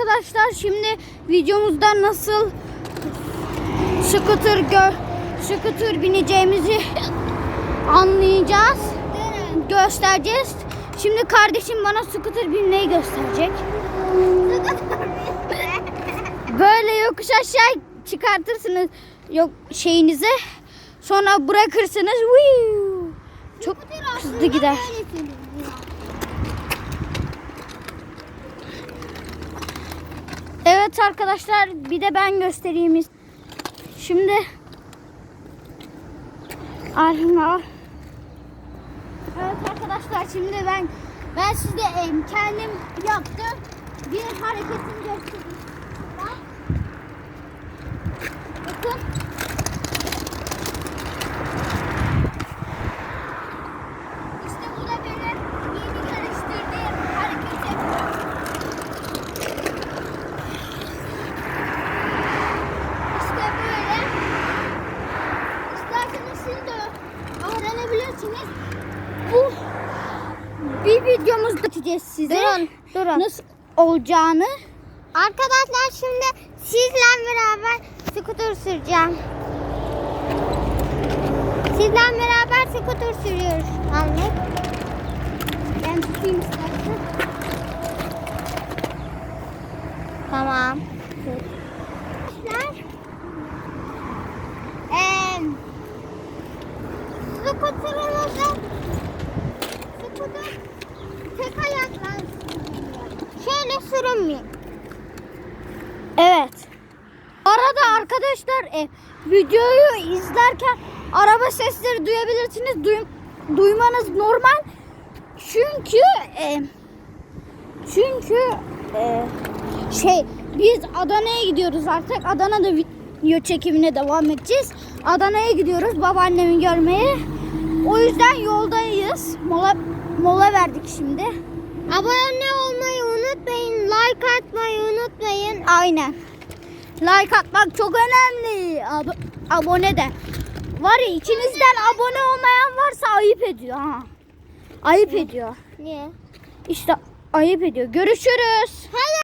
arkadaşlar şimdi videomuzda nasıl scooter gö scooter bineceğimizi anlayacağız. Göstereceğiz. Şimdi kardeşim bana scooter binmeyi gösterecek. Böyle yokuş aşağı çıkartırsınız yok şeyinizi. Sonra bırakırsınız. Çok hızlı gider. Evet arkadaşlar bir de ben göstereyim. Şimdi Arhina. Evet arkadaşlar şimdi ben ben size kendim yaptım bir hareketini göstereyim. Bir videomuzda açacağız size. Durun, durun. Nasıl olacağını. Arkadaşlar şimdi sizle beraber skuter süreceğim. Sizle beraber skuter sürüyoruz. Anne. Ben tutayım istersen. Tamam. Arkadaşlar. Sürünmüyor. Evet. Arada arkadaşlar e, videoyu izlerken araba sesleri duyabilirsiniz. Duy- duymanız normal. Çünkü e, çünkü e, şey biz Adana'ya gidiyoruz artık. Adana'da video çekimine devam edeceğiz. Adana'ya gidiyoruz babaannemi görmeye. O yüzden yoldayız. Mola mola verdik şimdi. Abone olmayı unutmayın. Like atmayı unutmayın. Aynen. Like atmak çok önemli. Ab- abone de. Var ya içinizden abone olmayan varsa ayıp ediyor ha. Ayıp ediyor. Niye? İşte ayıp ediyor. Görüşürüz. Hadi